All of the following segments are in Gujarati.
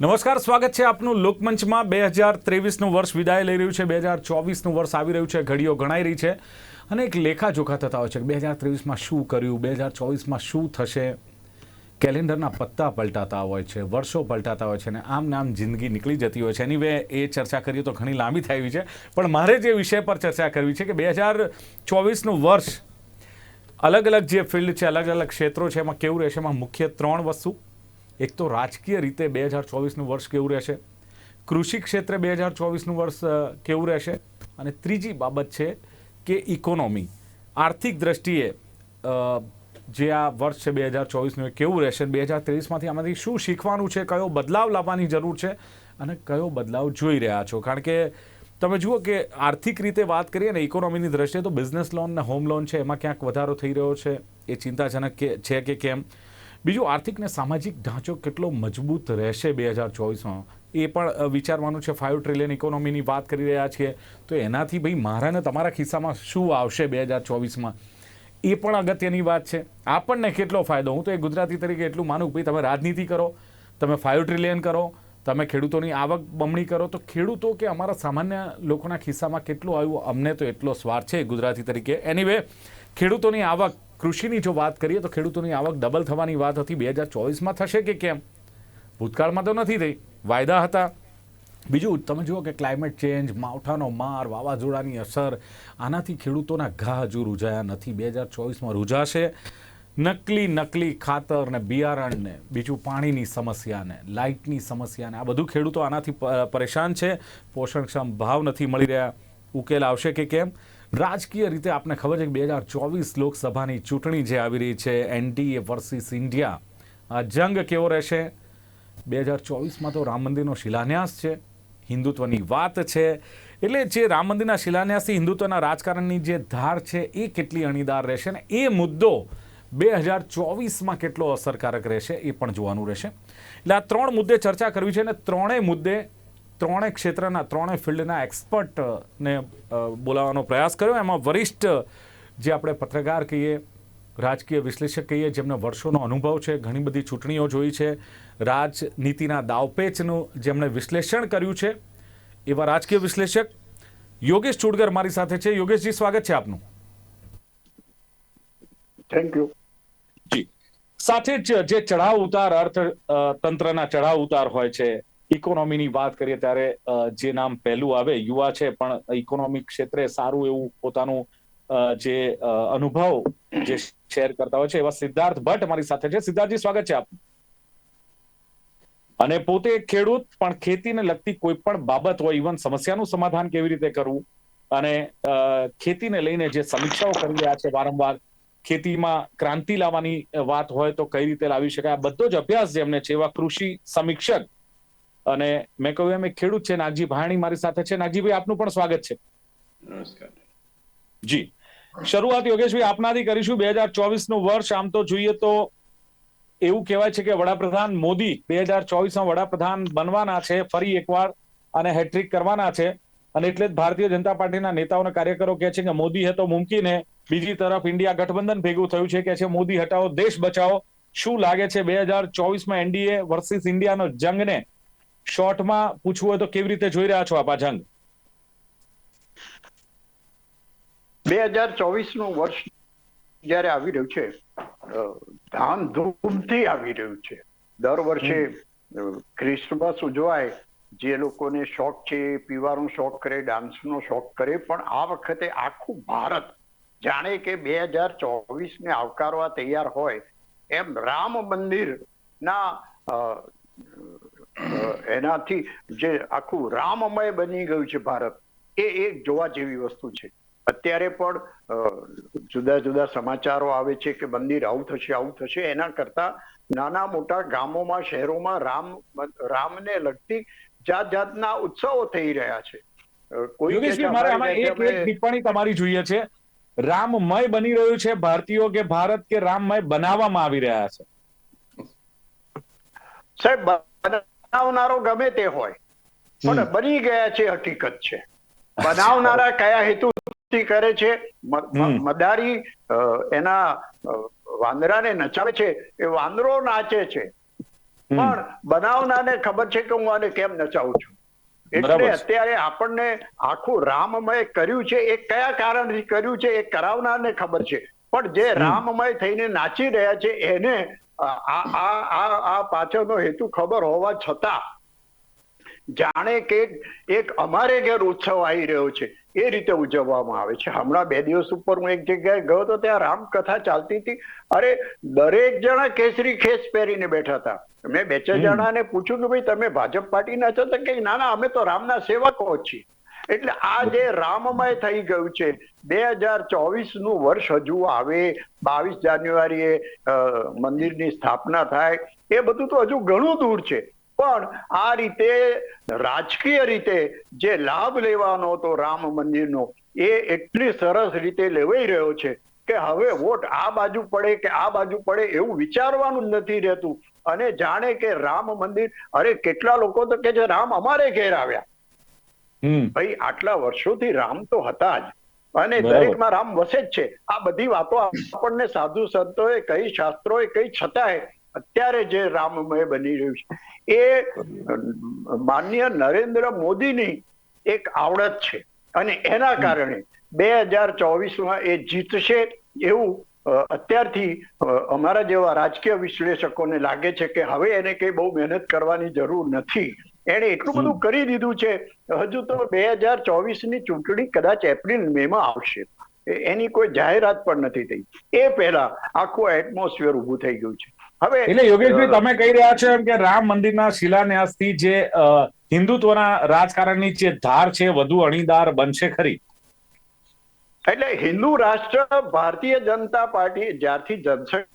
નમસ્કાર, સ્વાગત છે આપનું લોકમંચમાં. બે હજાર ત્રેવીસનું વર્ષ વિદાય લઈ રહ્યું છે. બે હજાર ચોવીસનું વર્ષ આવી રહ્યું છે. ઘડીઓ ગણાઈ રહી છે. અને એક લેખાજોખા થતા હોય છે બે હજાર ત્રેવીસમાં શું કર્યું? બે હજાર ચોવીસમાં શું થશે? કેલેન્ડરના પત્તા પલટાતા હોય છે, વર્ષો પલટાતા હોય છે અને આમ નામ જિંદગી નીકળી જતી હોય છે. એની વે એ ચર્ચા કરીએ તો ઘણી લાંબી થઈ એવી છે. પણ મારે જે વિષય પર ચર્ચા કરવી છે કે બે હજાર ચોવીસનું વર્ષ અલગ અલગ જે ફિલ્ડ છે અલગ અલગ ક્ષેત્રો છે, એમાં કેવું રહેશે? એમાં મુખ્ય ત્રણ વસ્તુ એક તો રાજકીય રીતે બે હજાર ચોવીસનું વર્ષ કેવું રહેશે? કૃષિ ક્ષેત્રે બે હજાર ચોવીસનું વર્ષ કેવું રહેશે? અને ત્રીજી બાબત છે કે ઇકોનોમી. આર્થિક દ્રષ્ટિએ જે આ વર્ષ છે બે હજાર ચોવીસનું એ કેવું રહેશે? બે હજાર ત્રેવીસમાંથી આમાંથી શું શીખવાનું છે? કયો બદલાવ લાવવાની જરૂર છે? અને કયો બદલાવ જોઈ રહ્યા છો? કારણ કે તમે જુઓ કે આર્થિક રીતે વાત કરીએ ને ઇકોનોમીની દ્રષ્ટિએ તો બિઝનેસ લોન ને હોમ લોન છે, એમાં ક્યાંક વધારો થઈ રહ્યો છે. એ ચિંતાજનક કે, છે કે કેમ? બીજું, આર્થિક ને સામાજિક ઢાંચો કેટલો મજબૂત રહેશે બે હજાર ચોવીસમાં? એ પણ વિચારવાનું છે. ફાઇવ ટ્રિલિયન ઇકોનોમીની વાત કરી રહ્યા છીએ. તો એનાથી ભાઈ મારા ને તમારા ખિસ્સામાં શું આવશે બે હજાર ચોવીસમાં? એ પણ અગત્યની વાત છે. આપણને કેટલો ફાયદો? હું તો એ ગુજરાતી તરીકે એટલું માનું ભાઈ તમે રાજનીતિ કરો, તમે ફાઇવ ટ્રિલિયન કરો, તમે ખેડૂતોની આવક બમણી કરો, તો ખેડૂતો કે અમારા સામાન્ય લોકોના ખિસ્સામાં કેટલું આવ્યું? અમને તો એટલો સ્વાર્થ છે ગુજરાતી તરીકે. એની વે ખેડૂતોની આવક કૃષિની જો વાત કરીએ તો ખેડૂતોની આવક ડબલ થવાની વાત હતી. બે હજાર ચોવીસમાં થશે કે કેમ? ભૂતકાળમાં તો નથી થઈ. વાયદા હતા. બીજું, તમે જુઓ કે ક્લાઇમેટ ચેન્જ માવઠાનો માર, વાવાઝોડાની અસર, આનાથી ખેડૂતોના ઘા હજુ રૂજાયા નથી. બે હજાર ચોવીસમાં રૂજાશે. નકલી નકલી ખાતર ને બિયારણ ને બીજું પાણીની સમસ્યાને લાઇટની સમસ્યાને આ બધું ખેડૂતો આનાથી પરેશાન છે. પોષણક્ષમ ભાવ નથી મળી રહ્યા. ઉકેલ આવશે કે કેમ? રાજકીય રીતે આપને ખબર છે કે બે હજાર ચોવીસ લોકસભાની ચૂંટણી જે આવી રહી છે, એનડીએ વર્સિસ ઇન્ડિયા, આ જંગ કેવો રહેશે? બે હજાર ચોવીસમાં તો રામ મંદિરનો શિલાન્યાસ છે, હિન્દુત્વની વાત છે. એટલે જે રામ મંદિરના શિલાન્યાસથી હિન્દુત્વના રાજકારણની જે ધાર છે, એ કેટલી અણીદાર રહેશે ને એ મુદ્દો બે હજાર ચોવીસમાં કેટલો અસરકારક રહેશે એ પણ જોવાનું રહેશે. એટલે આ ત્રણ મુદ્દે ચર્ચા કરવી છે અને ત્રણેય મુદ્દે ત્રણેય ક્ષેત્રના ત્રણેય ફિલ્ડના એક્સપર્ટને બોલાવવાનો પ્રયાસ કર્યો. એમાં વરિષ્ઠ જે આપણે પત્રકાર કહીએ રાજકીય વિશ્લેષક કહીએ જેમને વર્ષોનો અનુભવ છે ઘણી બધી ચૂંટણીઓ જોઈ છે રાજનીતિના દાવપેચનું જેમણે વિશ્લેષણ કર્યું છે એવા રાજકીય વિશ્લેષક યોગેશ ચુડગર મારી સાથે છે. યોગેશજી સ્વાગત છે આપનું. થેન્ક યુ જી. સાથે જ જે ચઢાવ ઉતાર અર્થ તંત્રના ચઢાવ ઉતાર હોય છે ઇકોનોમીની વાત કરીએ ત્યારે જે નામ પહેલું આવે, યુવા છે, પણ ઇકોનોમિક ક્ષેત્રે સારું એવું પોતાનું જે અનુભવ જે શેર કરતા હોય છે, એવા સિદ્ધાર્થ ભટ્ટ મારી સાથે છે. સિદ્ધાર્થજી, સ્વાગત છે આપનું. અને પોતે ખેડૂત, પણ ખેતીને લગતી કોઈ પણ બાબત હોય ઇવન સમસ્યાનું સમાધાન કેવી રીતે કરવું? અને ખેતીને લઈને જે સમીક્ષાઓ કરી રહ્યા છે વારંવાર, ખેતીમાં ક્રાંતિ લાવવાની વાત હોય તો કઈ રીતે લાવી શકાય? બધો જ અભ્યાસ જેમને છે, એવા કૃષિ સમીક્ષક અને મેં કહ્યું એમ એક ખેડૂત છે નાગજી ભાણી મારી સાથે છે. નાગજીભાઈ આપનું પણ સ્વાગત છે. નમસ્કાર. જી. શરૂઆત યોગેશભાઈ આપનાથી કરીશું. બે હજાર ચોવીસનું વર્ષ આમ તો જોઈએ તો એવું કહેવાય છે કે વડાપ્રધાન મોદી બે હજાર ચોવીસમાં વડાપ્રધાન બનવાના છે ફરી એકવાર અને હેટ્રિક કરવાના છે. અને એટલે જ ભારતીય જનતા પાર્ટીના નેતાઓ અને કાર્યકરો કહે છે કે મોદી હે તો મુમકિન હે. બીજી તરફ ઇન્ડિયા ગઠબંધન ભેગું થયું છે કે છે મોદી હટાવો દેશ બચાવો. શું લાગે છે બે હજાર ચોવીસમાં એનડીએ વર્સિસ ઇન્ડિયાનો જંગને શોર્ટમાં પૂછવું હોય તો કેવી રીતે જોઈ રહ્યા છો આ જંગ? બે હજાર ચોવીસનું વર્ષ જયારે આવી રહ્યું છે ધામધૂમથી આવી રહ્યું છે. દર વર્ષે ક્રિસમસ ઉજવાય, જે લોકોને શોખ છે, પીવાનો શોખ કરે, ડાન્સનો શોખ કરે, પણ આ વખતે આખું ભારત જાણે કે બે હજાર ચોવીસ ને આવકારવા તૈયાર હોય. એમ રામ મંદિર ના એનાથી જે આખું રામમય બની ગયું છે ભારત એ એક જોવા જેવી વસ્તુ છે. અત્યારે પણ જુદા જુદા સમાચારો આવે છે કે મંદિર આવું થશે આવું થશે એના કરતા નાના મોટા ગામોમાં શહેરોમાં રામ રામને લગતી જાત જાતના ઉત્સવો થઈ રહ્યા છે. કોઈ મારે આમાં એક એક ટિપ્પણી તમારી જોઈએ છે. રામમય બની રહ્યું છે ભારતીયો કે ભારત કે રામમય બનાવવામાં આવી રહ્યા છે? સાહેબ બનાવનારો ગમે તે હોય. પણ. બની ગયા છે હકીકત છે. બનાવનારા કયા હેતુથી કરે છે. મદારી એના વાંદરાને નચાવે છે એ વાંદરો નાચે છે. પણ બનાવનારને ખબર છે કે હું આને કેમ નચાવું છું? એટલે અત્યારે આપણને આખું રામમય કર્યું છે એ કયા કારણથી કર્યું છે એ કરાવનારને ખબર છે. પણ જે રામમય થઈને નાચી રહ્યા છે એને આ આ આ આ પાછળનો હેતુ ખબર હોવા છતાં જાણે કે એક અમારે ઘેર ઉત્સવ આવી રહ્યો છે એ રીતે ઉજવવામાં આવે છે. હમણાં બે દિવસ ઉપર હું એક જગ્યાએ ગયો તો ત્યાં રામકથા ચાલતી હતી. અરે દરેક જણા કેસરી ખેસ પહેરીને બેઠા હતા. મેં બે ચાર જણાને પૂછ્યું કે ભાઈ તમે ભાજપ પાર્ટીના છો? તો કે ના ના અમે તો રામના સેવકો છીએ. એટલે આ જે રામમય થઈ ગયું છે, બે હજાર ચોવીસનું વર્ષ હજુ આવે, બાવીસ જાન્યુઆરીએ મંદિરની સ્થાપના થાય, એ બધું તો હજુ ઘણું દૂર છે. પણ આ રીતે, રાજકીય રીતે જે લાભ લેવાનો હતો રામ મંદિરનો, એ એટલી સરસ રીતે લેવાઈ રહ્યો છે કે હવે વોટ આ બાજુ પડે કે આ બાજુ પડે એવું વિચારવાનું નથી રહેતું. અને જાણે કે રામ મંદિર, અરે કેટલા લોકો તો કે છે રામ અમારે ઘેર આવ્યા. ભાઈ આટલા વર્ષોથી રામ તો હતા જ. અને. દરેકમાં રામ વસે જ છે. આ બધી વાતો આપણને સાધુ સંતોએ કઈ શાસ્ત્રોએ કઈ છતાંય અત્યારે જે રામમય બની રહ્યું છે એ માન્ય નરેન્દ્ર મોદીની એક આવડત છે. અને એના કારણે બે હજાર ચોવીસમાં એ જીતશે એવું અત્યારથી અમારા જેવા રાજકીય વિશ્લેષકોને લાગે છે કે હવે એને કઈ બહુ મહેનત કરવાની જરૂર નથી. એણે એટલું બધું કરી દીધું છે હજુ તો બે હજાર ચોવીસની ચૂંટણી કદાચ એપ્રિલ મે માં આવશે. એની કોઈ જાહેરાત પણ નથી થઈ. એ પહેલા આખું એટમોસ્ફિયર ઊભું થઈ ગયું છે. હવે એટલે યોગેશભાઈ તમે કહી રહ્યા છો એમ કે રામ મંદિરના શિલાન્યાસથી જે હિન્દુત્વના રાજકારણની જે ધાર છે વધુ અણીદાર બનશે ખરી? એટલે હિન્દુ રાષ્ટ્ર ભારતીય જનતા પાર્ટી જ્યારથી જનસંઘ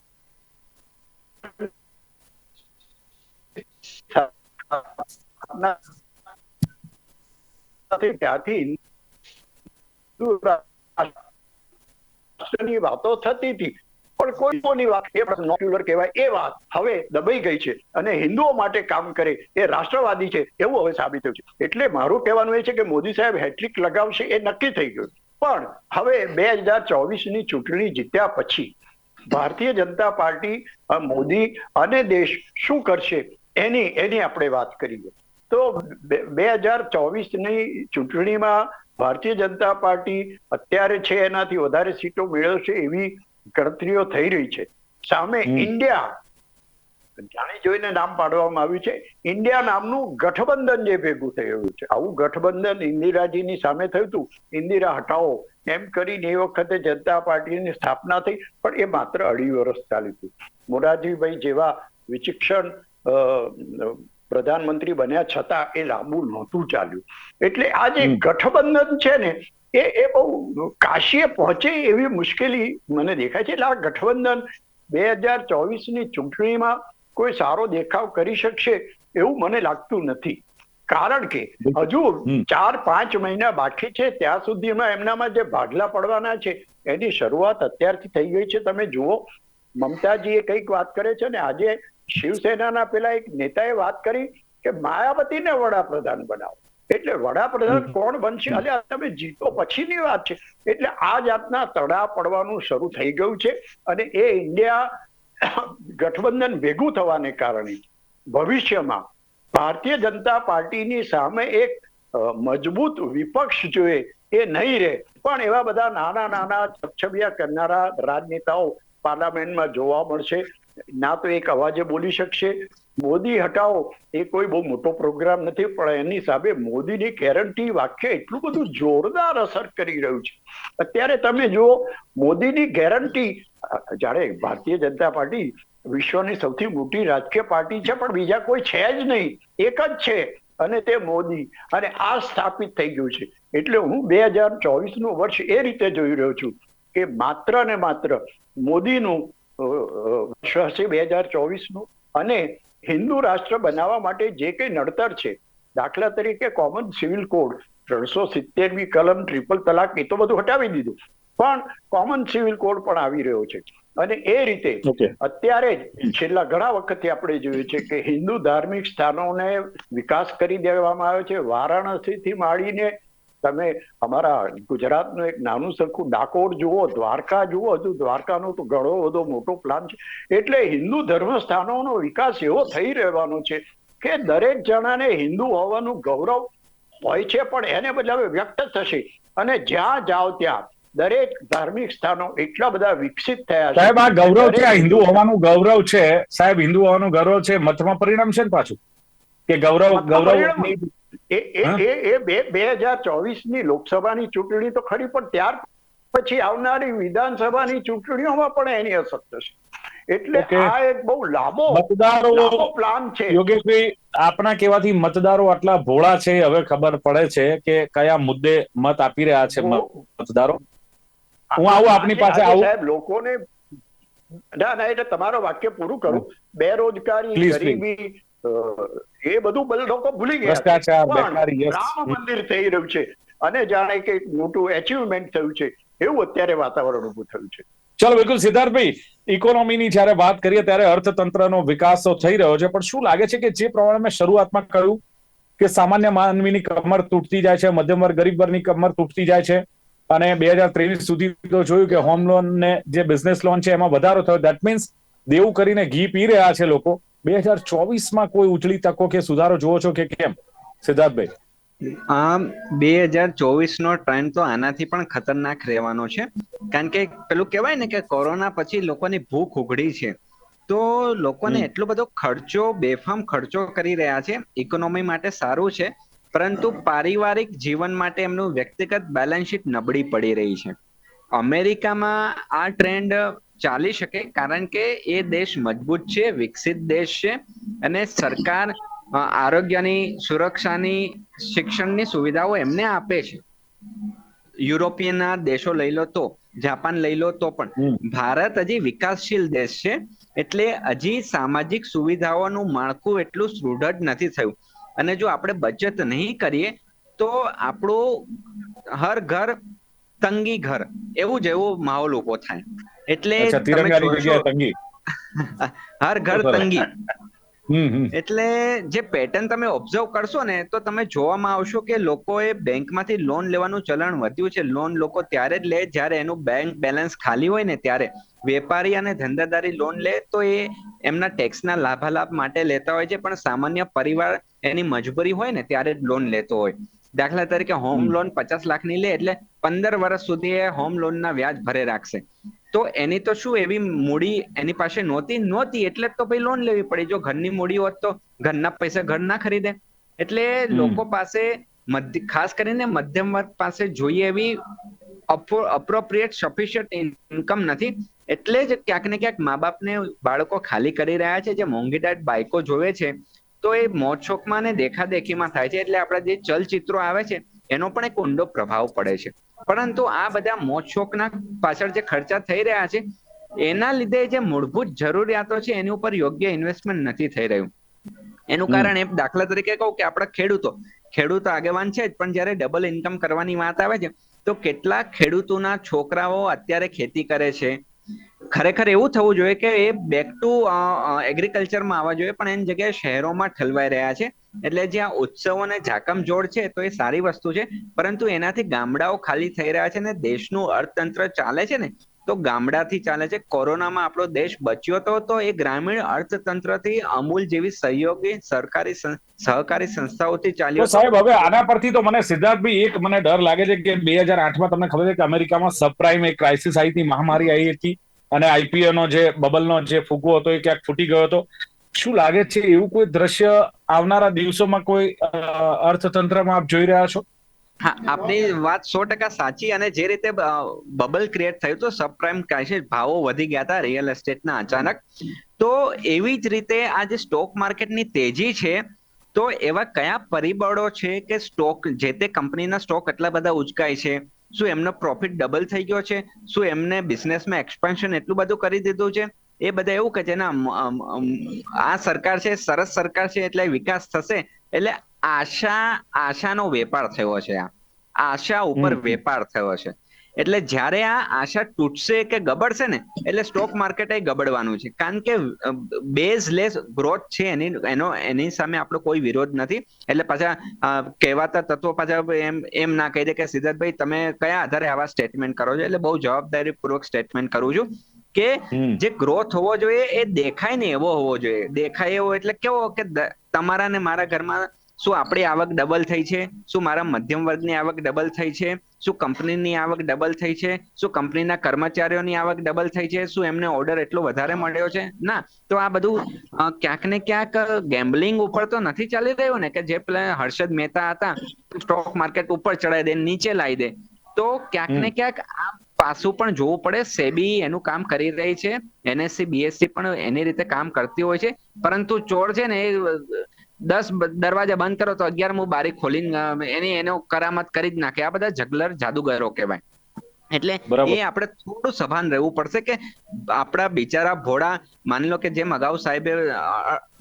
રાષ્ટ્રની વાતો થતી હતી. પણ કોઈ કોની વાત, એ નોક્યુલર કહેવાય એ વાત હવે દબાઈ ગઈ છે અને હિન્દુઓ માટે કામ કરે એ રાષ્ટ્રવાદી છે એવું હવે સાબિત થયું છે. એટલે મારું કહેવાનું એ છે કે મોદી સાહેબ હેટ્રિક લગાવશે એ નક્કી થઈ ગયું. પણ હવે બે હજાર ચોવીસની ચૂંટણી જીત્યા પછી ભારતીય જનતા પાર્ટી, મોદી અને દેશ શું કરશે એની એની આપણે વાત કરીએ. તો બે હજાર ચોવીસની ચૂંટણીમાં ભારતીય જનતા પાર્ટી અત્યારે છે એનાથી વધારે સીટો મેળવશે એવી ગણતરીઓ થઈ રહી છે. સામે ઇન્ડિયા જાણી જોઈને નામ પાડવામાં આવ્યું છે ઇન્ડિયા નામનું ગઠબંધન જે ભેગું થયું છે. આવું ગઠબંધન ઇન્દિરાજીની સામે થયું હતું. ઇન્દિરા હટાવો. એમ કરીને એ વખતે જનતા પાર્ટીની સ્થાપના થઈ પણ એ માત્ર અઢી વર્ષ ચાલ્યું હતું મોરારજીભાઈ જેવા વિચક્ષણ પ્રધાનમંત્રી બન્યા છતાં એ લાંબુ નહોતું ચાલ્યું. એટલે આ જે ગઠબંધન છે ને એ એ બહુ કાશીએ પહોંચે એવી મુશ્કેલી મને દેખાય છે. એટલે આ ગઠબંધન બે હજાર ચોવીસની ચૂંટણીમાં કોઈ સારો દેખાવ કરી શકશે એવું મને લાગતું નથી. કારણ કે હજુ ચાર પાંચ મહિના બાકી છે ત્યાં સુધીમાં એમનામાં જે ભાગલા પડવાના છે એની શરૂઆત અત્યારથી થઈ ગઈ છે. તમે જુઓ મમતાજીએ કંઈક વાત કરે છે ને આજે શિવસેનાના પેલા એક નેતાએ વાત કરી કે માયાવતીને વડાપ્રધાન બનાવો. એટલે વડાપ્રધાન કોણ બનશે? અલ્યા તમે જીતો પછીની વાત છે. એટલે આ જાતના તડા પડવાનું શરૂ થઈ ગયું છે અને એ ઇન્ડિયા ગઠબંધન ભેગું થવાને કારણે ભવિષ્યમાં ભારતીય જનતા પાર્ટીની સામે એક મજબૂત વિપક્ષ જોઈએ એ નહીં રહે. પણ એવા બધા નાના નાના છબછબિયા કરનારા રાજનેતાઓ પાર્લામેન્ટમાં જોવા મળશે. ના તો એક અવાજે બોલી શકશે. મોદી હટાવો. એ કોઈ બહુ મોટો પ્રોગ્રામ નથી, પણ એની સામે મોદીની ગેરંટી વાક્ય એટલું બધું જોરદાર અસર કરી રહ્યું છે. અત્યારે તમે જુઓ, મોદીની ગેરંટી જ્યારે ભારતીય જનતા પાર્ટી વિશ્વની સૌથી મોટી રાજકીય પાર્ટી છે, પણ બીજા કોઈ છે જ નહીં. એક જ છે, અને તે મોદી. અને આ સ્થાપિત થઈ ગયું છે. એટલે હું બે હજાર ચોવીસનું વર્ષ એ રીતે જોઈ રહ્યો છું કે માત્ર ને માત્ર મોદીનું વર્ષ હશે બે હજાર ચોવીસનું. અને હિન્દુ રાષ્ટ્ર બનાવવા માટે જે કંઈ નડતર છે દાખલા તરીકે કોમન સિવિલ કોડ ત્રણસો સિત્તેરમી કલમ ટ્રિપલ તલાક એ તો બધું હટાવી દીધું. પણ કોમન સિવિલ કોડ પણ આવી રહ્યો છે. અને એ રીતે અત્યારે છેલ્લા ઘણા વખતથી આપણે જોયું છે કે હિન્દુ ધાર્મિક સ્થાનોને વિકાસ કરી દેવામાં આવ્યો છે. વારાણસીથી માંડીને તમે અમારા ગુજરાતનું એક નાનું સરખું ડાકોર જુઓ દ્વારકા જુઓ હજુ દ્વારકાનો તો ઘણો બધો મોટો પ્લાન છે. એટલે હિન્દુ ધર્મ સ્થાનોનો વિકાસ એવો થઈ રહેવાનો છે કે દરેક જણાને હિન્દુ હોવાનું ગૌરવ હોય છે પણ એને બદલે હવે વ્યક્ત થશે. અને જ્યાં જાઓ ત્યાં દરેક ધાર્મિક સ્થાનો એટલા બધા વિકસિત થયા છે. સાહેબ આ ગૌરવ છે આ હિન્દુ હોવાનું ગૌરવ છે? સાહેબ હિન્દુ હોવાનું ગૌરવ છે? મતમાં પરિણામ છે ને પાછું? કે ગૌરવ ગૌરવ? એ એ એ બે બે હજાર ચોવીસની લોકસભાની ચૂંટણી તો ખરી પણ ત્યાર પછી આવનારી વિધાનસભાની ચૂંટણીઓમાં પણ એની અસર થશે. એટલે આ એક બહુ લાંબો મતદારો પ્લાન છે. યોગેશભાઈ આપના કહેવાથી મતદારો આટલા ભોળા છે હવે ખબર પડે છે કે કયા મુદ્દે મત આપી રહ્યા છે મતદારો. હું આવું આપની પાસે આવું. સાહેબ લોકોને ના ના એટલે તમારો વાક્ય પૂરું કરું. બેરોજગારી ગરીબી એ બધું બધા લોકો ભૂલી ગયા. રામ મંદિર થઈ રહ્યું છે. અને જાણે કે મોટું એચિવમેન્ટ થયું છે. એવું અત્યારે વાતાવરણ ઉભું થયું છે. ચલો બિલકુલ સિદ્ધાર્થભાઈ ઇકોનોમીની જ્યારે વાત કરીએ ત્યારે અર્થતંત્રનો વિકાસ તો થઈ રહ્યો છે. પણ શું લાગે છે કે જે પ્રમાણે મેં શરૂઆતમાં કહ્યું કે સામાન્ય માનવીની કમર તૂટતી જાય છે મધ્યમ વર્ગ ગરીબ વર્ગની કમર તૂટતી જાય છે. અને બે હજાર ત્રેવીસ સુધી તો જોયું કે હોમ લોન ને જે બિઝનેસ લોન છે એમાં વધારો થયો. દેટ મીન્સ દેવું કરીને ઘી પી રહ્યા છે લોકો. બે હજાર ચોવીસમાં કોઈ ઉજળી તકો કે સુધારો જોવો છો કે કેમ? સિદ્ધાર્થભાઈ. આમ બે હજાર ચોવીસ નો ટ્રેન્ડ તો આનાથી પણ ખતરનાક રહેવાનો છે. કારણ કે પેલું કહેવાય ને કે કોરોના પછી લોકોની ભૂખ ઉઘડી છે. તો લોકોને એટલો બધો ખર્ચો બેફામ ખર્ચો કરી રહ્યા છે. ઇકોનોમી માટે સારું છે. પરંતુ પારિવારિક જીવન માટે એમનું વ્યક્તિગત બેલેન્સ શીટ નબળી પડી રહી છે. અમેરિકામાં આ ટ્રેન્ડ ચાલી શકે કારણ કે એ દેશ મજબૂત છે વિકસિત દેશ છે અને સરકાર આરોગ્યની સુરક્ષાની શિક્ષણની સુવિધાઓ એમને આપે છે. યુરોપિયનના દેશો લઈ લો તો જાપાન લઈ લો તો પણ. ભારત હજી વિકાસશીલ દેશ છે એટલે હજી સામાજિક સુવિધાઓનું માળખું એટલું સુદૃઢ નથી થયું. અને જો આપણે બચત નહીં કરીએ તો આપણું હર ઘર તંગી ઘર. એવું જ એવો માહોલ ઊભો થાય. એટલે તંગી. હર ઘર તંગી. એટલે જે પેટર્ન તમે ઓબ્ઝર્વ કરશો ને તો તમે જોવામાં આવશો કે લોકોએ બેંકમાંથી લોન લેવાનું ચલણ વધ્યું છે. લોન લોકો ત્યારે જ લે જ્યારે એનું બેંક બેલેન્સ ખાલી હોય ને ત્યારે. વેપારી અને ધંધાદારી લોન લે તો એ એમના ટેક્સના લાભાલાભ માટે લેતા હોય છે. પણ સામાન્ય પરિવાર એની મજબૂરી હોય ને ત્યારે જ લોન લેતો હોય. દાખલા તરીકે હોમ. લોન પચાસ લાખની લે એટલે પંદર વર્ષ સુધી એ હોમ લોનના વ્યાજ ભરે રાખશે. તો એની તો શું એવી મૂડી એની પાસે નહોતી? નહોતી એટલે તો ભાઈ લોન લેવી પડી. જો ઘરની મૂડી હોત તો ઘરના પૈસા ઘર ના ખરીદે. એટલે લોકો પાસે ખાસ કરીને મધ્યમ વર્ગ પાસે જોઈએ એવી અપ્રોપ્રિએટ સફિશિયન્ટ ઇન્કમ નથી. એટલે જ ક્યાંક ને ક્યાંક મા બાપને બાળકો ખાલી કરી રહ્યા છે. જે મોંઘીદાટ બાઈકો જોવે છે તો એ મોજશોખમાં ને દેખાદેખીમાં થાય છે. એટલે આપણા જે ચલચિત્રો આવે છે એનો પણ એક ઊંડો પ્રભાવ પડે છે. પરંતુ આ બધા મોજશોખના પાછળ જે ખર્ચા થઈ રહ્યા છે એના લીધે જે મૂળભૂત જરૂરિયાતો છે એની ઉપર યોગ્ય ઇન્વેસ્ટમેન્ટ નથી થઈ રહ્યું. એનું કારણ એ દાખલા તરીકે કહું કે આપણા ખેડૂતો ખેડૂતો આગેવાન છે જ પણ જ્યારે ડબલ ઇન્કમ કરવાની વાત આવે છે તો કેટલા ખેડૂતોના છોકરાઓ અત્યારે ખેતી કરે છે ખરેખર એવું થવું જોઈએ કે એ બેક ટુ એગ્રીકલ્ચરમાં આવવા જોઈએ, પણ એની જગ્યાએ શહેરોમાં ઠલવાઈ રહ્યા છે. એટલે જ્યાં ઉત્સવો અને જાકમ જોડ છે, તો એ સારી વસ્તુ છે. પરંતુ એનાથી ગામડાઓ ખાલી થઈ રહ્યા છે ને દેશનું અર્થતંત્ર ચાલે છે ને, તો ગામડાથી ચાલે છે. કોરોનામાં આપણો દેશ બચ્યો હતો તો એ ગ્રામીણ અર્થતંત્રથી અમૂલ જેવી સહયોગી, સરકારી સહકારી સંસ્થાઓથી ચાલ્યો સાહેબ, હવે આના પરથી તો મને સિદ્ધાર્થભાઈ એક મને ડર લાગે છે કે બે હજાર આઠમાં તમને ખબર છે કે અમેરિકામાં સબપ્રાઇમ એક ક્રાઇસિસ આવી હતી, મહામારી આવી હતી. અને આઈપીએનો જે બબલનો જે ફૂગો હતો એ ક્યાંક ફૂટી ગયો હતો. શું લાગે છે એવું કોઈ દ્રશ્ય આવનારા દિવસોમાં કોઈ અર્થતંત્રમાં આપ જોઈ રહ્યા છો? હા, આપની વાત સો ટકા સાચી અને જે રીતે બબલ ક્રિએટ થયું તો સબપ્રાઇમ ક્રાઇસિસ ભાવો વધી ગયા હતા રિયલ એસ્ટેટના અચાનક. તો એવી જ રીતે આ જે સ્ટોક માર્કેટની તેજી છે, તો એવા કયા પરિબળો છે કે સ્ટોક જે તે કંપનીના સ્ટોક એટલા બધા ઉચકાય છે? શું એમનો પ્રોફિટ ડબલ થઈ ગયો છે? શું એમને બિઝનેસમાં એક્સપાન્શન એટલું બધું કરી દીધું છે? એ બધા એવું કે છે ને આ સરકાર છે સરસ સરકાર છે એટલે વિકાસ થશે. એટલે આશા આશાનો વેપાર થયો છે આ. આશા ઉપર વેપાર થયો છે. એટલે જ્યારે આ આશા તૂટશે કે ગબડશે ને એટલે સ્ટોક માર્કેટ એ ગબડવાનું છે. કારણ કે બેઝ લેસ ગ્રોથ છે એની એનો એની સામે આપણો કોઈ વિરોધ નથી. એટલે પાછા કહેવાતા તત્વો પાછા એમ એમ ના કહી દે કે સિદ્ધાર્થભાઈ તમે કયા આધારે આવા સ્ટેટમેન્ટ કરો છો? એટલે બહુ જવાબદારી પૂર્વક સ્ટેટમેન્ટ કરું છું કે જે ગ્રોથ હોવો જોઈએ એ દેખાય ને એવો હોવો જોઈએ. દેખાય એવો એટલે કેવો કે તમારા ને મારા ઘરમાં શું આપણી આવક ડબલ થઈ છે? શું મારા મધ્યમ વર્ગની આવક ડબલ થઈ છે? શું કંપનીની આવક ડબલ થઈ છે? શું કંપનીના કર્મચારીઓની આવક ડબલ થઈ છે? શું એમને ઓર્ડર એટલો વધારે મળ્યો છે? ના તો આ બધું ક્યાંક ને ક્યાંક ગેમ્બલિંગ ઉપર તો નથી ચાલી રહ્યું ને કે જે પેલા હર્ષદ મહેતા હતા સ્ટોક માર્કેટ ઉપર ચડાઈ દે નીચે લાવી દે. તો ક્યાંક ને ક્યાંક આ પાસું પણ જોવું પડે. સેબી એનું કામ કરી રહી છે. એનએસસી બીએસસી પણ એની રીતે કામ કરતી હોય છે. પરંતુ ચોર છે ને એ દસ દરવાજા બંધ કરો તો અગિયારમું બારી ખોલીને એની એનો કરામત કરી જ નાખે આ બધા જગલર જાદુગરો કહેવાય એટલે બરાબર. એ આપણે થોડું સભાન રહેવું પડશે કે આપણા બિચારા ભોળા માની લો કે જેમ અગાઉ સાહેબે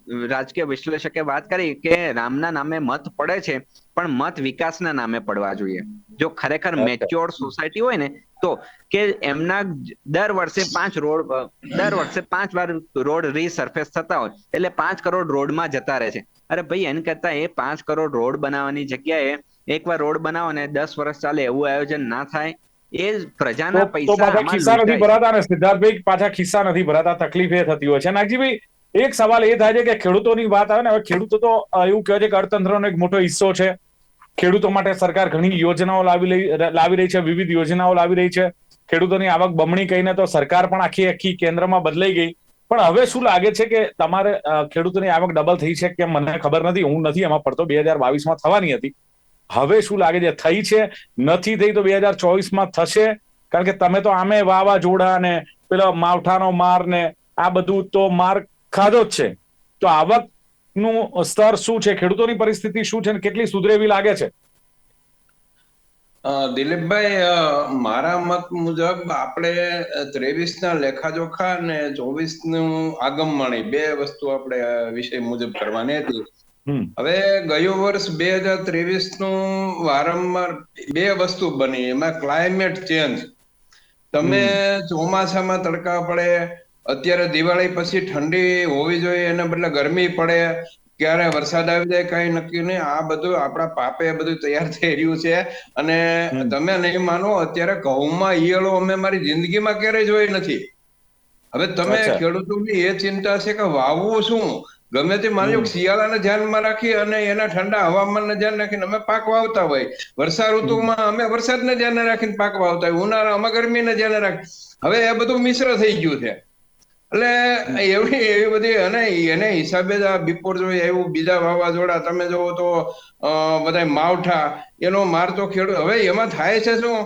રાજકીય વિશ્લેષકે વાત કરી કે રામના નામે મત પડે છે પણ મત વિકાસના નામે પડવા જોઈએ. જો ખરેખર મેચ્યોર સોસાયટી હોય ને તો કે એમના દર વર્ષે પાંચ રોડ દર વર્ષે પાંચ વાર રોડ રીસર્ફેસ થતા હોય એટલે પાંચ કરોડ રોડમાં જતા રહે છે. અરે ભાઈ એને કરતા એ પાંચ કરોડ રોડ બનાવવાની જગ્યાએ એકવાર રોડ બનાવો ને દસ વર્ષ ચાલે એવું આયોજન ના થાય એ પ્રજાના પૈસા પાછા ખિસ્સા નથી ભરાતા ને સિદ્ધાર્થભાઈ પાછા ખિસ્સા નથી ભરાતા તકલીફ એ થતી હોય છે. નાગજીભાઈ એક સવાલ એ થાય છે કે ખેડૂતોની વાત આવે ને, હવે ખેડૂતો તો એવું કહે છે કે અર્થતંત્રનો એક મોટો હિસ્સો છે. ખેડૂતો માટે સરકાર ઘણી યોજનાઓ લાવી લાવી રહી છે, વિવિધ યોજનાઓ લાવી રહી છે. ખેડૂતોની આવક બમણી કહીને તો સરકાર પણ આખી આખી કેન્દ્રમાં બદલાઈ ગઈ. પણ હવે શું લાગે છે કે તમારે ખેડૂતોની આવક ડબલ થઈ છે કે મને ખબર નથી, હું નથી, એમાં પડતો બે હજાર બાવીસમાં થવાની હતી. હવે શું લાગે છે, થઈ છે? નથી થઈ તો બે હજાર ચોવીસમાં થશે? કારણ કે તમે તો આમે વાવાઝોડા ને પેલા માવઠાનો માર ને આ બધું તો માર ખાધો જ છે. તો આવકનું સ્તર શું છે? ખેડૂતોની પરિસ્થિતિ શું છે કેટલી સુધરેવી લાગે છે? દિલીપભાઈ મારા મત મુજબ આપણે ત્રેવીસ ના લેખાજોખા અને ચોવીસનું આગમણી બે વસ્તુ આપણે વિષય મુજબ કરવાની હતી. હવે ગયું વર્ષ બે હજાર ત્રેવીસનું વારંવાર બે વસ્તુ બની એમાં ક્લાઇમેટ ચેન્જ તમે ચોમાસામાં તડકા પડે અત્યારે દિવાળી પછી ઠંડી હોવી જોઈએ એના બદલે ગરમી પડે ક્યારે વરસાદ આવી જાય કઈ નક્કી નહીં. આ બધું આપણા પાપે બધું તૈયાર થઈ રહ્યું છે. અને તમે નહીં માનો અત્યારે ઘઉંમાં ઈયળો અમે મારી જિંદગીમાં ક્યારેય જોઈ નથી. હવે તમે. ખેડૂતોની એ ચિંતા છે કે વાવવું શું? ગમે તે માની શિયાળાને ધ્યાનમાં રાખી અને એના ઠંડા હવામાનને ધ્યાન રાખીને અમે પાક વાવતા હોય. વર્ષા ઋતુમાં અમે વરસાદને ધ્યાને રાખીને પાક વાવતા હોય. ઉનાળામાં ગરમીને ધ્યાને રાખી હવે એ બધું મિશ્ર થઈ ગયું છે. એટલે એવી એવી બધી અને એને હિસાબે જ આ બિપોર જોઈએ એવું બીજા વાવાઝોડા, તમે જોવો તો બધા માવઠા, એનો માર તો ખેડૂત, હવે એમાં થાય છે શું?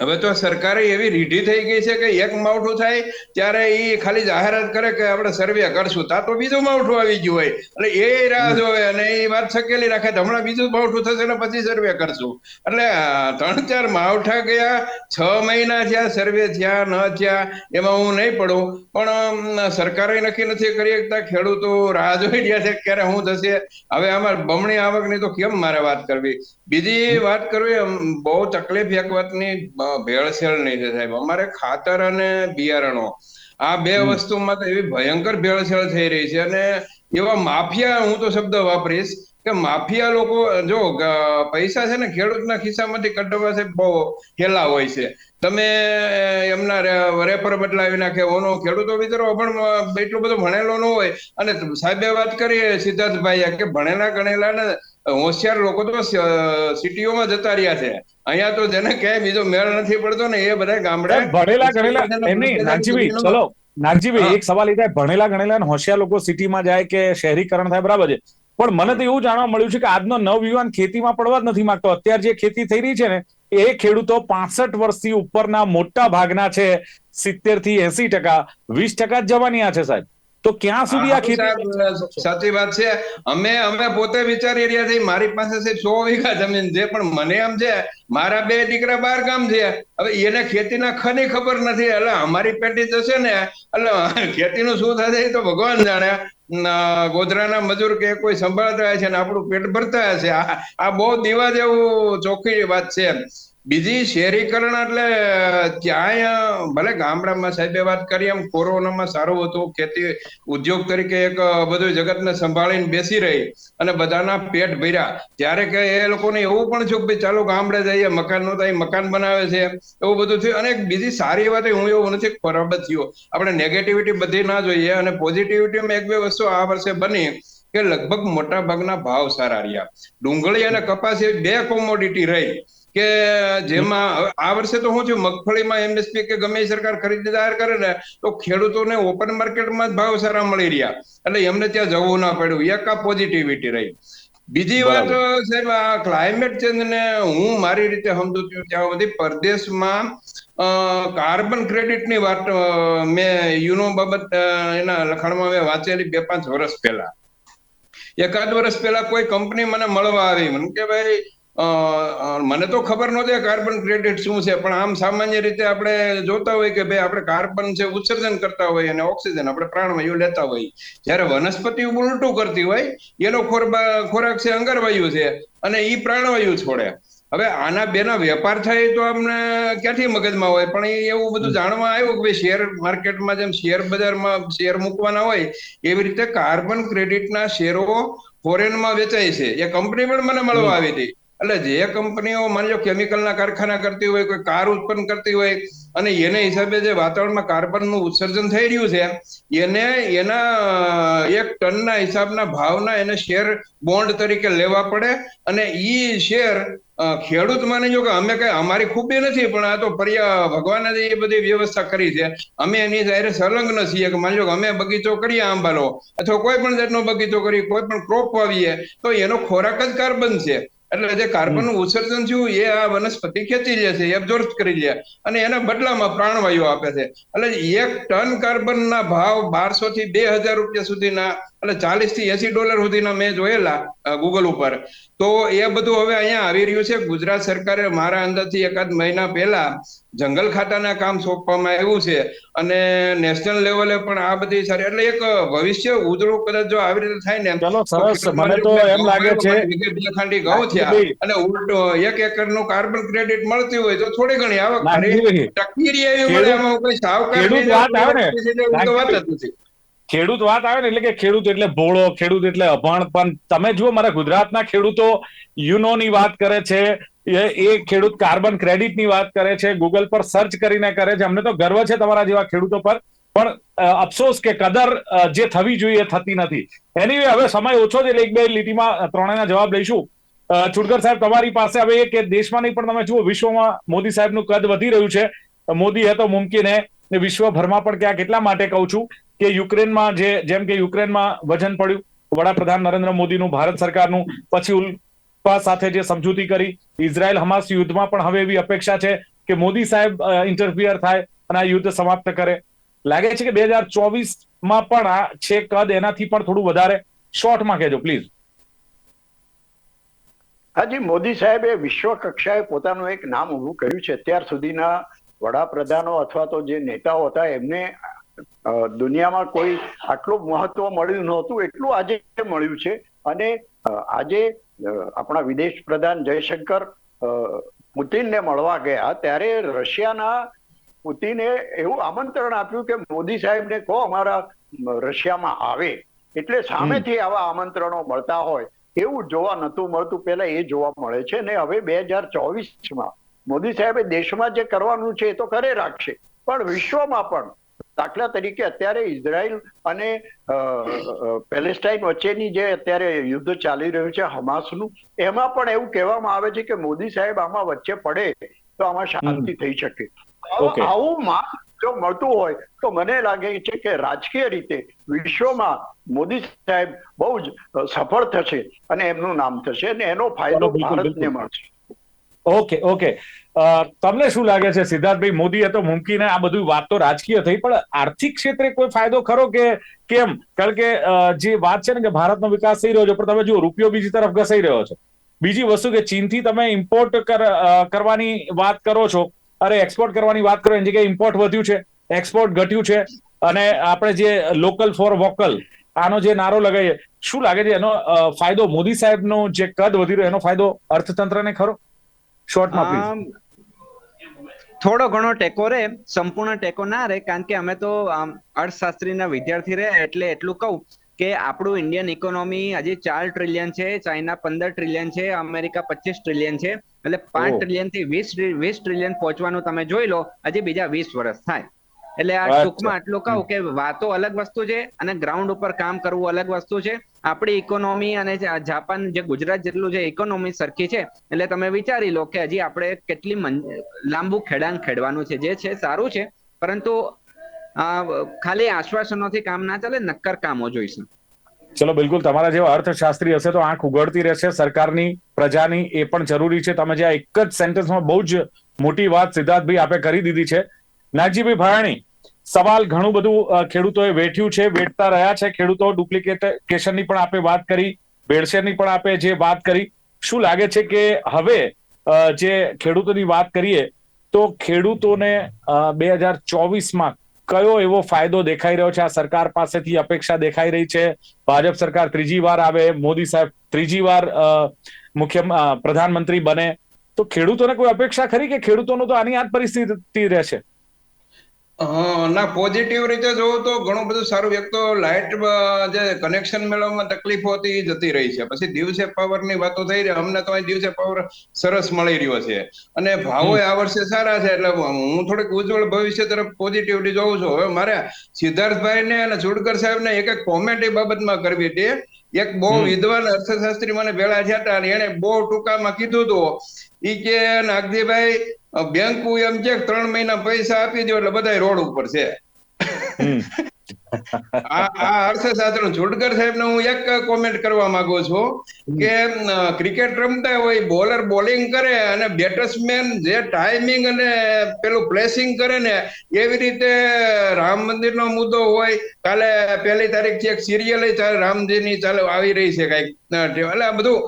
હવે તો સરકારે એવી રીઢી થઈ ગઈ છે કે એક માવઠું થાય ત્યારે એ ખાલી જાહેરાત કરે કે આપણે સર્વે કરશું. તા તો બીજું માવઠું આવી ગયું હોય. એટલે એ રાહ જોવે અને એ વાત છકેલી રાખે હમણાં બીજું માવઠું થશે ને પછી સર્વે કરશું. એટલે ત્રણ ચાર માવઠા ગયા, છ મહિના થયા સર્વે થયા, ન થયા, એમાં હું નહીં પડું. પણ સરકારે નક્કી નથી કરી શકતા. ખેડૂતો રાહ જોઈ રહ્યા છે ક્યારે શું થશે. હવે આમાં બમણી આવકની તો કેમ મારે વાત કરવી? બીજી વાત કરવી બહુ તકલીફ એક વાતની ભેળસેળ નહીં થાય સાહેબ. અમારે ખાતર અને બિયારણો આ બે વસ્તુમાં તો એવી ભયંકર ભેળસેળ થઈ રહી છે અને એવા માફિયા હું તો શબ્દ વાપરીશ કે માફિયા લોકો જો પૈસા છે ને ખેડૂતના ખિસ્સામાંથી કઢવા છે બહુ હેલા હોય છે. તમે એમના રેપર બદલાવી નાખે ઓનો ખેડૂતો બિચારો પણ એટલો બધો ભણેલો ન હોય. અને સાહેબે વાત કરીએ સિદ્ધાર્થભાઈ કે ભણેલા ગણેલા ને હોશિયાર લોકો તો સિટીઓમાં જતા રહ્યા છે. અહીંયા તો જેને કે બીજો મેળ નથી પડતો ને એ બધા ગામડે ભણેલા ગણેલા એમની નાગજીભાઈ ચલો. નાગજીભાઈ એક સવાલ એ થાય. ભણેલા ગણેલા અને હોશિયાર લોકો સિટીમાં જાય કે શહેરીકરણ થાય બરાબર છે. પણ મને તો એવું જાણવા મળ્યું છે કે આજનો નવયુવાન ખેતીમાં પડવા જ નથી માંગતો. અત્યારે જે ખેતી થઈ રહી છે ને એ ખેડૂતો પાસઠ વર્ષથી ઉપરના મોટા ભાગના છે. સિત્તેરથી એસી ટકા વીસ ટકા જ આ છે સાહેબ. તો ક્યાં સુધી આ ખેતી સાચી વાત છે. અમે અમે પોતે વિચારી રહ્યા છીએ મારી પાસે છે સો વીઘા જમીન છે પણ મને એમ છે મારા બે દીકરા બાર ગામ છે. હવે એને ખેતીના ખની ખબર નથી. એટલે અમારી પેટી જશે ને એટલે ખેતીનું શું થશે એ તો ભગવાન જાણે. ગોધરાના મજૂર કે કોઈ સંભાળતા હશે ને આપણું પેટ ભરતા હશે. આ બહુ દીવા જેવું ચોખ્ખી વાત છે બીજી શહેરીકરણ એટલે ક્યાંય ભલે ગામડામાં સાહેબે વાત કરી એમ, કોરોનામાં સારું હતું, ખેતી ઉદ્યોગ તરીકે એક બધું જગતને સંભાળીને બેસી રહી અને બધાના પેટ ભર્યા. ત્યારે કે એ લોકોને એવું પણ થયું કે ચાલો ગામડે જઈએ, મકાનનું થાય, મકાન બનાવે છે, એવું બધું થયું. અને બીજી સારી વાત હું એવું નથી ખરાબ થયો. આપણે નેગેટિવિટી બધી ના જોઈએ અને પોઝિટિવિટીમાં એક બે વસ્તુ આ વર્ષે બને કે લગભગ મોટા ભાગના ભાવ સારા રહ્યા. ડુંગળી અને કપાસ એ બે કોમોડિટી રહી કે જેમાં આ વર્ષે તો શું છે મગફળીમાં એમએસપી કે ગમે સરકાર ખરીદી જાહેર કરે ને તો ખેડૂતોને ઓપન માર્કેટમાં જ ભાવ સારા મળી રહ્યા. એટલે એમને ત્યાં જવું ના પડ્યું. એક આ પોઝિટિવિટી રહી. બીજી વાત સાહેબ આ ક્લાઇમેટ ચેન્જ ને હું મારી રીતે સમજુ છું. ત્યાં સુધી પરદેશમાં કાર્બન ક્રેડિટની વાત મેં યુનો બાબત એના લખાણમાં મેં વાંચેલી બે પાંચ વર્ષ પહેલા. એકાદ વર્ષ પહેલા કોઈ કંપની મને મળવા આવી. મને કે ભાઈ મને તો ખબર નહોતી કાર્બન ક્રેડિટ શું છે, પણ આમ સામાન્ય રીતે આપણે જોતા હોય કે ભાઈ આપણે કાર્બન છે ઉત્સર્જન કરતા હોય અને ઓક્સિજન આપણે પ્રાણવાયુ લેતા હોય. જ્યારે વનસ્પતિ ઉલટું કરતી હોય, એનો ખોરાક છે અંગારવાયુ છે અને એ પ્રાણવાયુ છોડે. હવે આના બેના વેપાર થાય તો અમને ક્યાંથી મગજમાં હોય? પણ એ એવું બધું જાણવા આવ્યું કે શેર માર્કેટમાં જેમ શેર બજારમાં શેર મૂકવાના હોય એવી રીતે કાર્બન ક્રેડિટના શેરો ફોરેનમાં વેચાય છે. એ કંપની પણ મને મળવા આવી હતી. એટલે જે કંપનીઓ માની લો કેમિકલના કારખાના કરતી હોય, કોઈ કાર ઉત્પન્ન કરતી હોય, અને એને હિસાબે જે વાતાવરણમાં કાર્બનનું ઉત્સર્જન થઈ રહ્યું છે, એને, એના એક ટનના હિસાબના ભાવના એને શેર બોન્ડ તરીકે લેવા પડે, અને ઈ શેર ખેડૂત માની જો કે અમે કઈ, અમારી ખૂબી નથી, પણ આ તો પર્યા, ભગવાને જ એ બધી વ્યવસ્થા કરી છે. અમે એની જાહેર સંલગ્ન છીએ કે માની લો કે અમે બગીચો કરીએ આંબાનો, અથવા કોઈ પણ જાતનો બગીચો કરીએ, કોઈ પણ ક્રોપ વાવીએ, તો એનો ખોરાક જ કાર્બન છે. એટલે જે કાર્બનનું ઉત્સર્જન થયું એ આ વનસ્પતિ ખેંચી લે છે એબ્ઝોર્બ કરી લે અને એના બદલામાં પ્રાણવાયુ આપે છે. એટલે એક ટન કાર્બન ના ભાવ બારસો થી બે હજાર રૂપિયા સુધીના એટલે ચાલીસથી એસી ડોલર સુધીના મેં જોયેલા ગૂગલ ઉપર. તો એ બધું હવે અહીંયા આવી રહ્યું છે. ગુજરાત સરકારે મારા અંદરથી એકાદ મહિના પહેલા જંગલ ખાતાના કામ સોંપવામાં આવ્યું છે અને નેશનલ લેવલે પણ આ બધી સારી એટલે એક ભવિષ્ય ઉજળો કદાચ જો આવી રીતે થાય ને ચલો સરસ. મને તો એમ લાગે છે બે ખાંડી ઘઉં થયા અને ઉલટો એક એકરનું કાર્બન ક્રેડિટ મળતી હોય તો થોડી ઘણી આવક ટકી રહી એવી મળે એમાં કોઈ સાવકાર વાત આવે ને, વાત જ નથી. ખેડૂત વાત આવે ને એટલે કે ખેડૂત એટલે ભોળો, ખેડૂત એટલે અભણ. પણ તમે જુઓ, મારા ગુજરાતના ખેડૂતો યુનોની વાત કરે છે, એ ખેડૂત કાર્બન ક્રેડિટની વાત કરે છે ગૂગલ પર સર્ચ કરીને કરે છે. અમને તો ગર્વ છે તમારા જેવા ખેડૂતો પર. પણ અફસોસ કે કદર જે થવી જોઈએ થતી નથી. એની હવે સમય ઓછો છે એટલે એક બે લીટીમાં ત્રણેયના જવાબ લઈશું. છુટકર સાહેબ, તમારી પાસે હવે એ કે દેશમાં નહીં, પણ તમે જુઓ, વિશ્વમાં મોદી સાહેબનું કદ વધી રહ્યું છે. મોદી હે તો મુમકિન વિશ્વભરમાં પણ ક્યાં કેટલા માટે કહું છું. કે યુક્રેનમાં જે જેમ કે યુક્રેનમાં વજન પડ્યું, વડાપ્રધાન નરેન્દ્ર મોદીનું, ભારત સરકારનું, પછી ઉલ્ફા સાથે જે સમજૂતી કરી, ઇઝરાયલ હમાસ યુદ્ધમાં પણ હવે એવી અપેક્ષા છે કે મોદી સાહેબ ઇન્ટરફિયર થાય અને આ યુદ્ધ સમાપ્ત કરે. લાગે છે કે બે હજાર ચોવીસમાં પણ આ છે કદ, એનાથી પણ થોડું વધારે. શોર્ટમાં કહેજો પ્લીઝ હાજી, મોદી સાહેબે વિશ્વ કક્ષાએ પોતાનું એક નામ ઊભું કર્યું છે. અત્યાર સુધીના વડાપ્રધાનો અથવા તો જે નેતાઓ હતા, એમને દુનિયામાં કોઈ આટલું મહત્વ મળ્યું નહોતું, એટલું આજે મળ્યું છે. અને આજે આપણા વિદેશ પ્રધાન જયશંકર પુતિનને મળવા ગયા, ત્યારે રશિયાના પુતિને એવું આમંત્રણ આપ્યું કે મોદી સાહેબને કહો અમારા રશિયામાં આવે. એટલે સામેથી આવા આમંત્રણો મળતા હોય, એવું જોવા નતું મળતું. પહેલા એ જોવા મળે છે ને હવે બે હજાર ચોવીસમાં મોદી સાહેબે દેશમાં જે કરવાનું છે એ તો કરે રાખશે. પણ વિશ્વમાં પણ દાખલા તરીકે અત્યારે ઇઝરાયલ અને પેલેસ્ટાઇન વચ્ચેની જે અત્યારે યુદ્ધ ચાલી રહ્યું છે હમાસનું એમાં પણ એવું કહેવામાં આવે છે કે મોદી સાહેબ આમાં વચ્ચે પડે તો આમાં શાંતિ થઈ શકે. આવું- માન જો મળતું હોય તો મને લાગે છે કે રાજકીય રીતે વિશ્વમાં મોદી સાહેબ બહુ જ સફળ થશે અને એમનું નામ થશે અને એનો ફાયદો ભારતને મળશે. Okay okay. તમને શું લાગે છે? સિદ્ધાર્થભાઈ મોદીએ તો મૂકીને આ બધું વાત તો રાજકીય થઈ, પણ આર્થિક ક્ષેત્રે કોઈ ફાયદો ખરો કે કેમ? કારણ કે જે વાત છે ને કે ભારતનો વિકાસ થઈ રહ્યો છે, પણ તમે જુઓ, રૂપિયો બીજી તરફ ઘસાઈ રહ્યો છે. બીજી વસ્તુ કે ચીનથી તમે ઇમ્પોર્ટ કરવાની વાત કરો છો. અરે એક્સપોર્ટ કરવાની વાત કરો, એની જગ્યાએ ઇમ્પોર્ટ વધ્યું છે એક્સપોર્ટ ઘટ્યું છે, અને આપણે જે લોકલ ફોર વોકલ આનો જે નારો લગાવીએ, શું લાગે છે? એનો ફાયદો મોદી સાહેબનો જે કદ વધી રહ્યો, એનો ફાયદો અર્થતંત્રને ખરો? શોર્ટમાં આમ, થોડો ઘણો ટેકો રે સંપૂર્ણ ટેકો ના રે કારણ કે અમે તો અર્થશાસ્ત્રીના વિદ્યાર્થી રે એટલે એટલું કહું કે આપણું ઇન્ડિયન ઇકોનોમી હજી ચાર ટ્રિલિયન છે ચાઇના પંદર ટ્રિલિયન છે અમેરિકા પચીસ ટ્રિલિયન છે એટલે પાંચ ટ્રિલિયનથી વીસ વીસ ટ્રિલિયન પહોંચવાનું તમે જોઈ લો હજી બીજા વીસ વર્ષ થાય. એટલે આ ટૂંકમાં આટલું કહું કે વાતો અલગ વસ્તુ છે અને ગ્રાઉન્ડ ઉપર કામ કરવું અલગ વસ્તુ છે. આપણી ઇકોનોમી અને જાપાન જે ગુજરાત જેટલું છે ઇકોનોમી સરખી છે. એટલે તમે વિચારી લો કે હજી આપણે કેટલી લાંબુ ખેડાણ ખેડવાનું છે. જે છે સારું છે પરંતુ આ ખાલી આશ્વાસનોથી કામ ના ચાલે નક્કર કામો જોઈશે. ચલો બિલકુલ. તમારા જેવા અર્થશાસ્ત્રી હશે તો આંખ ઉગડતી રહેશે. સરકારની પ્રજાની એ પણ જરૂરી છે. તમે જે આ એક જ સેન્ટેન્સમાં બહુ જ મોટી વાત સિદ્ધાર્થભાઈ આપે કરી દીધી છે. નાગજીભાઈ ભરાણી, સવાલ ઘણું બધું ખેડૂતોએ વેઠ્યું છે, વેઠતા રહ્યા છે. ખેડૂતો ડુપ્લિકેશનની પણ આપે વાત કરી ભેળસેળની પણ આપે જે વાત કરી. શું લાગે છે કે હવે જે ખેડૂતોની વાત કરીએ, તો ખેડૂતોને બે હજાર ચોવીસમાં કયો એવો ફાયદો દેખાઈ રહ્યો છે? આ સરકાર પાસેથી અપેક્ષા દેખાઈ રહી છે? ભાજપ સરકાર ત્રીજી વાર આવે, મોદી સાહેબ ત્રીજી વાર મુખ્ય પ્રધાનમંત્રી બને. તો ખેડૂતોને કોઈ અપેક્ષા ખરી કે ખેડૂતોનું તો આની આ પરિસ્થિતિ રહેશે હા ના પોઝિટિવ રીતે જોવું તો ઘણું બધું સારું. એક તો લાઇટ જે કનેક્શન મેળવવામાં તકલીફો હતી એ જતી રહી છે. પછી દિવસે પાવરની વાતો થઈ રહી. અમને તો અહીં દિવસે પાવર સરસ મળી રહ્યો છે. અને ભાવો આ વર્ષે સારા છે. એટલે હું થોડીક ઉજ્જવળ ભવિષ્ય તરફ પોઝિટિવલી જોઉં છું. હવે મારે સિદ્ધાર્થભાઈ ને અને ચુડકર સાહેબ ને એક એક કોમેન્ટ એ બાબતમાં કરવી હતી. એક બહુ વિદ્વાન અર્થશાસ્ત્રી મને ભેળા થયા હતા અને એને બહુ ટૂંકામાં કીધું હતું ઈ કે નાગજીભાઈ બેંક એમ છે કે ત્રણ મહિના પૈસા આપી દો એટલે બધા રોડ ઉપર છે. આ આ જોડકર સાહેબ હું એક કોમેન્ટ કરવા માંગુ છું કે ક્રિકેટ રમતા હોય બોલર બોલિંગ કરે અને બેટ્સમેન જે ટાઈમિંગ અને પેલું પ્લેસિંગ કરે ને, એવી રીતે રામ મંદિરનો મુદ્દો હોય, કાલે પહેલી તારીખથી એક સિરિયલ ચાલે રામજીની ચાલે, આવી રહી છે કંઈક. એટલે આ બધું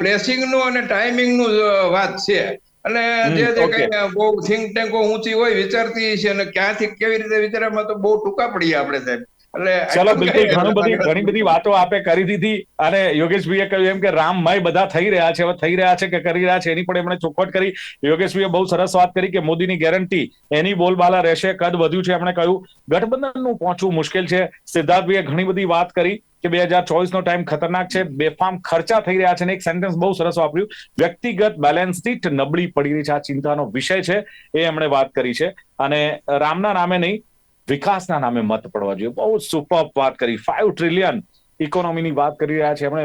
પ્લેસિંગનું અને ટાઈમિંગનું વાત છે. અને જે જે કઈ બહુ થિંક ટેન્કો ઊંચી હોય વિચારતી છે અને ક્યાંથી કેવી રીતે વિચારવામાં તો બહુ ટૂંકા પડીએ આપણે સાહેબ. ચલો બિલકુલ ઘણું બધી ઘણી બધી વાતો આપે કરી દીધી અને યોગેશભાઈએ કહ્યું એમ કે રામમય બધા થઈ રહ્યા છે હવે થઈ રહ્યા છે કે કરી રહ્યા છે એની પણ એમણે ચોખવટ કરી. યોગેશભાઈએ બહુ સરસ વાત કરી કે મોદીની ગેરંટી એની બોલબાલા રહેશે કદ વધ્યું છે એમણે કહ્યું. ગઠબંધનનું પહોંચવું મુશ્કેલ છે. સિદ્ધાર્થભાઈએ ઘણી બધી વાત કરી કે બે હજાર ચોવીસ નો ટાઈમ ખતરનાક છે બેફામ ખર્ચા થઈ રહ્યા છે અને એક સેન્ટેન્સ બહુ સરસ વાપર્યું. વ્યક્તિગત બેલેન્સ શીટ નબળી પડી રહી છે આ ચિંતાનો વિષય છે એ એમણે વાત કરી છે. અને રામના નામે નહીં વિકાસના નામે મત પડવા જોઈએ. બહુ સુપર વાત કરી. ફાઈવ ટ્રિલિયન ઇકોનોમીની વાત કરી રહ્યા છે. એમણે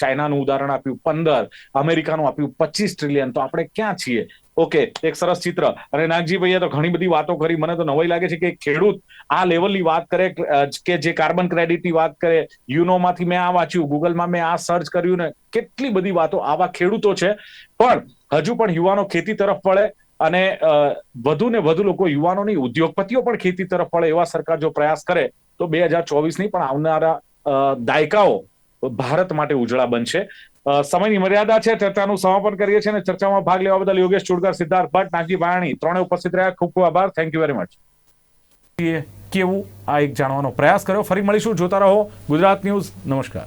ચાઇનાનું ઉદાહરણ આપ્યું, પંદર. અમેરિકાનું આપ્યું, પચીસ ટ્રિલિયન તો આપણે ક્યાં છીએ? ઓકે, એક સરસ ચિત્ર. અને નાગજી ભાઈએ તો ઘણી બધી વાતો કરી. મને તો નવાઈ લાગે છે કે ખેડૂત આ લેવલની વાત કરે કે જે કાર્બન ક્રેડિટની વાત કરે. યુનોમાંથી મેં આ વાંચ્યું ગૂગલમાં મેં આ સર્ચ કર્યું ને. કેટલી બધી વાતો આવા ખેડૂતો છે. પણ હજુ પણ યુવાનો ખેતી તરફ વળે. અને વધુ ને વધુ લોકો યુવાનોની ઉદ્યોગપતિઓ પણ ખેતી તરફ વળે એવા સરકાર જો પ્રયાસ કરે, તો બે હજાર ચોવીસની પણ આવનારા દાયકાઓ ભારત માટે ઉજળા બનશે. સમયની મર્યાદા છે, ચર્ચાનું સમાપન કરીએ છીએ અને ચર્ચામાં ભાગ લેવા બદલ યોગેશ ચુડકર, સિદ્ધાર્થ ભટ્ટ, નાગજી વાણી ત્રણે ઉપસ્થિત રહ્યા. ખૂબ ખૂબ આભાર. થેન્ક યુ વેરી મચ કેવું આ એક જાણવાનો પ્રયાસ કર્યો. ફરી મળીશું. જોતા રહો ગુજરાત ન્યૂઝ. નમસ્કાર.